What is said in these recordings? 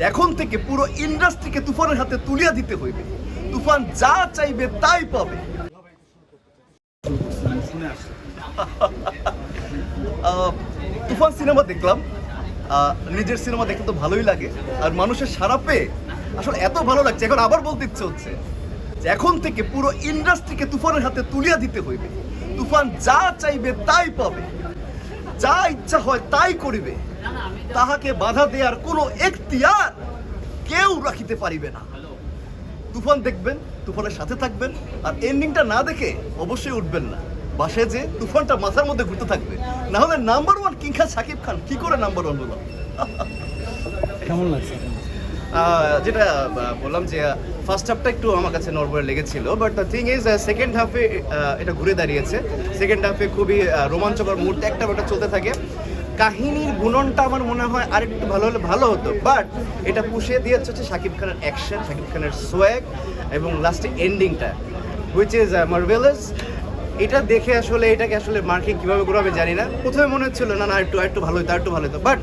যে এখন থেকে পুরো ইন্ডাস্ট্রিকে তুফানের হাতে তুলিয়া দিতে হইবে। তুফান যা চাইবে তাই পাবে। তুফান সিনেমা দেখলাম। নিজের সিনেমা দেখতে তো ভালোই লাগে। আর মানুষের সারা পেয়ে আসলে এত ভালো লাগছে। এখন আবার বলতে ইচ্ছে হচ্ছে যে এখন থেকে পুরো ইন্ডাস্ট্রিকে তুফানের হাতে তুলিয়া দিতে হইবে। তুফান যা চাইবে তাই পাবে। যা ইচ্ছা হয় তাই করিবে। তাহাকে বাধা দেওয়ার কোনো এখতিয়ার কেউ রাখিতে পারিবে না। তুফান দেখবেন তুফানের সাথে থাকবেন আর এন্ডিংটা না দেখে অবশ্যই উঠবেন না। বাসে যে তুফানটা মাথার মধ্যে ঘুরতে থাকবে না হলে নাম্বার ওয়ান কিংখা সাকিব খান কি করে নাম্বার ওয়ান হলো কেমন লাগছে? যেটা বললাম যে ফার্স্ট হাফটা একটু আমার কাছে নর্মাল লেগেছিল but the thing is second হাফে এটা ঘুরে দাঁড়িয়েছে। সেকেন্ড হাফে খুবই রোমাঞ্চকর মুহূর্তে একটা ওটা চলতে থাকে। কাহিনীর গুণনটা আমার মনে হয় আরেকটু ভালো হলে ভালো হতো বাট এটা পুষিয়ে দিয়েছে হচ্ছে শাকিব খানের অ্যাকশন শাকিব খানের সোয়াগ এবং লাস্টে এন্ডিংটা হুইচ ইজ মার্ভেলাস এটা দেখে আসলে এটাকে আসলে মার্কিং কীভাবে করব আমি জানি না। প্রথমে মনে হচ্ছিল না না একটু একটু ভালো হতো একটু ভালো হতো বাট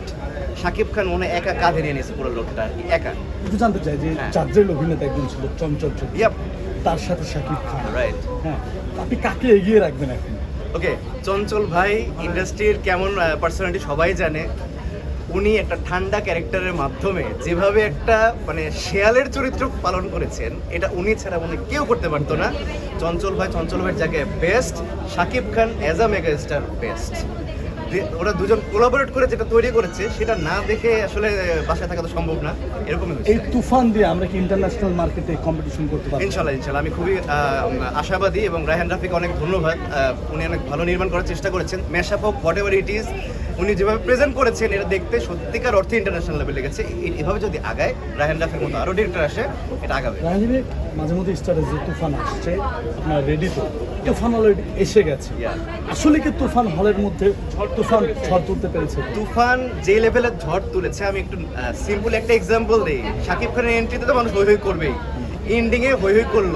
শাকিব খান মনে একা কাঁধে নিয়ে নিয়েছে পুরো লোকটা আর কি একা। একটু জানতে চাই যে হ্যাঁ। চার্জের অভিনেতা একজন ছিল চঞ্চল চৌধুরী। তার সাথে শাকিব খান। রাইট হ্যাঁ আপনি কাকে এগিয়ে রাখবেন এখন? ওকে চঞ্চল ভাই ইন্ডাস্ট্রির কেমন পার্সোনালিটি সবাই জানে। উনি একটা ঠান্ডা ক্যারেক্টারের মাধ্যমে যেভাবে একটা মানে শেয়ালের চরিত্র পালন করেছেন, এটা উনি ছাড়া উনি কেউ করতে পারতো না। চঞ্চল ভাই, চঞ্চল ভাইয়ের জায়গায় best Shakib Khan as a mega star best ওরা দুজন কোলাবোরেট করে যেটা তৈরি করেছে সেটা না দেখে আসলে বাসায় থাকা তো সম্ভব না। এরকমই। এই তুফান দিয়ে আমরা কি ইন্টারন্যাশনাল মার্কেটে কম্পিটিশন করতে পারব? ইনশাল্লাহ ইনশাল্লাহ আমি খুবই আশাবাদী এবং রায়হান রাফিকে অনেক ধন্যবাদ। উনি অনেক ভালো নির্মাণ করার চেষ্টা করেছেন। মেশাপ হোক হোয়াট এভার ইট ইজ উনি যেভাবে প্রেজেন্ট করেছেন এটা দেখতে সত্যিকার অর্থে ইন্টারন্যাশনাল লেভেলে গেছে। এভাবে যদি আগায় রায়হান রাফির মতো আরও ডিরেক্টর আসে এটা আগাবে। মাঝে মধ্যে স্টারে যে তুফান আসছে আপনার রেডি তো? তুফান অলরেডি এসে গেছে। আসলে কি তুফান হলের মধ্যে ঝড় তুফান ঝড় তুলতে পেরেছে? তুফান যে লেভেলের ঝড় তুলেছে আমি একটু সিম্পল একটা এক্সাম্পল দিই। শাকিব খানের এন্ট্রিতে তো মানুষ হই হই করবেই। এন্ডিংয়ে হই হই করল।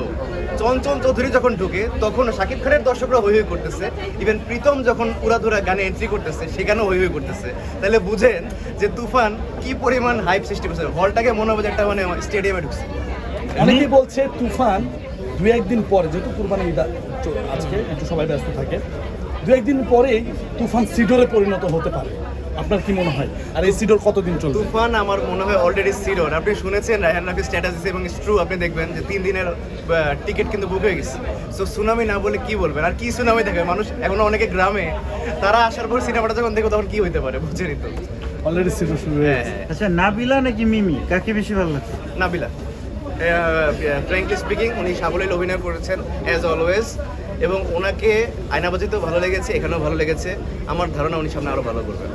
চঞ্চল চৌধুরী যখন ঢুকে তখন শাকিব খানের দর্শকরা হই হই করতেছে। ইভেন প্রীতম যখন উড়াধুরা গানে এন্ট্রি করতেছে সেখানেও হই হই করতেছে। তাহলে বুঝেন যে তুফান কি পরিমাণ হাইপ সৃষ্টি করছে। হলটাকে মনে হবে যে একটা মানে স্টেডিয়ামে ঢুকছে। অনেকেই বলছে তুফান দু একদিন পরে যেহেতু কুরবানি ঈদ আজকে একটু সবাই ব্যস্ত থাকে দু একদিন পরেই তুফান সিডোরে পরিণত হতে পারে। আপনার কি মনে হয়? আর এই সিডোর কতদিন চলবে? তুফান আমার মনে হয় অলরেডি সিরোর আপনি শুনেছেন রায়হান রাফি স্ট্যাটাস এবং ট্রু আপনি দেখবেন যে তিন দিনের টিকিট কিন্তু বুক হয়ে গেছে। সো সুনামি না বলে কি বলবেন? আর কি সুনামি দেখবে? মানুষ এখনও অনেকে গ্রামে তারা আসার পর সিনেমাটা যখন দেখো তখন কি হইতে পারে? বুঝছেনই তো। অলরেডি সিডোর শুরু হয়ে হ্যাঁ। গেছে। আচ্ছা নাবিলা নাকি মিমি? কাকে বেশি ভালো লাগছে নাবিলা। ফ্র্যাঙ্কলি স্পিকিং উনি সাবলীল অভিনয় করেছেন অ্যাজ অলওয়েজ এবং ওনাকে আয়নাবাজিতেও ভালো লেগেছে, এখানেও ভালো লেগেছে। আমার ধারণা উনি সামনে আরও ভালো করবেন।